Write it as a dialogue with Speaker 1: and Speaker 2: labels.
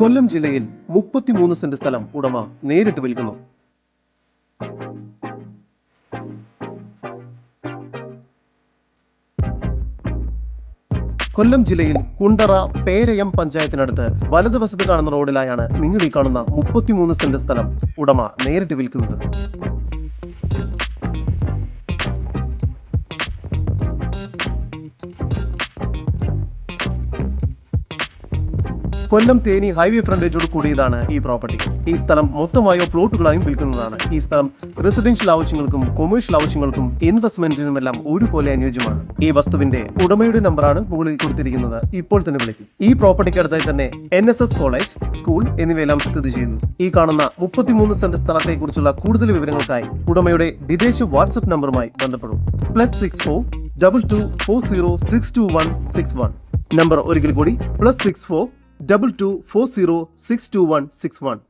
Speaker 1: കൊല്ലം ജില്ലയിൽ മുപ്പത്തിമൂന്ന് സെന്റ് സ്ഥലം ഉടമ നേരിട്ട് വിൽക്കുന്നു. കൊല്ലം ജില്ലയിൽ കുണ്ടറ പേരയം പഞ്ചായത്തിനടുത്ത് വലതുവശത്ത് കാണുന്ന റോഡിലായാണ് നിങ്ങൾ ഈ കാണുന്ന മുപ്പത്തിമൂന്ന് സെന്റ് സ്ഥലം ഉടമ നേരിട്ട് വിൽക്കുന്നത്. കൊല്ലം തേനി ഹൈവേ ഫ്രണ്ടേജോട് കൂടിയതാണ് ഈ പ്രോപ്പർട്ടി. ഈ സ്ഥലം മൊത്തമായോ പ്ലോട്ടുകളായും വിൽക്കുന്നതാണ്. ഈ സ്ഥലം റെസിഡൻഷ്യൽ ആവശ്യങ്ങൾക്കും കൊമേഴ്ഷ്യൽ ആവശ്യങ്ങൾക്കും ഇൻവെസ്റ്റ്മെന്റിനുമെല്ലാം ഒരുപോലെ അനുയോജ്യമാണ്. ഈ വസ്തുവിന്റെ ഉടമയുടെ നമ്പറാണ് മുകളിൽ കൊടുത്തിരിക്കുന്നത്. ഇപ്പോൾ തന്നെ വിളിക്കും. ഈ പ്രോപ്പർട്ടിക്ക് അടുത്തായി തന്നെ N S S college school എന്നിവയെല്ലാം സ്ഥിതി ചെയ്യുന്നു. ഈ കാണുന്ന മുപ്പത്തിമൂന്ന് സെന്റ് സ്ഥലത്തെക്കുറിച്ചുള്ള കൂടുതൽ വിവരങ്ങൾക്കായി ഉടമയുടെ വിദേശ വാട്സ്ആപ്പ് നമ്പറുമായി ബന്ധപ്പെടും. Plus six four double two four zero six two one six one number ഒരിക്കൽ കൂടി. Plus six four double two four zero six two one six one.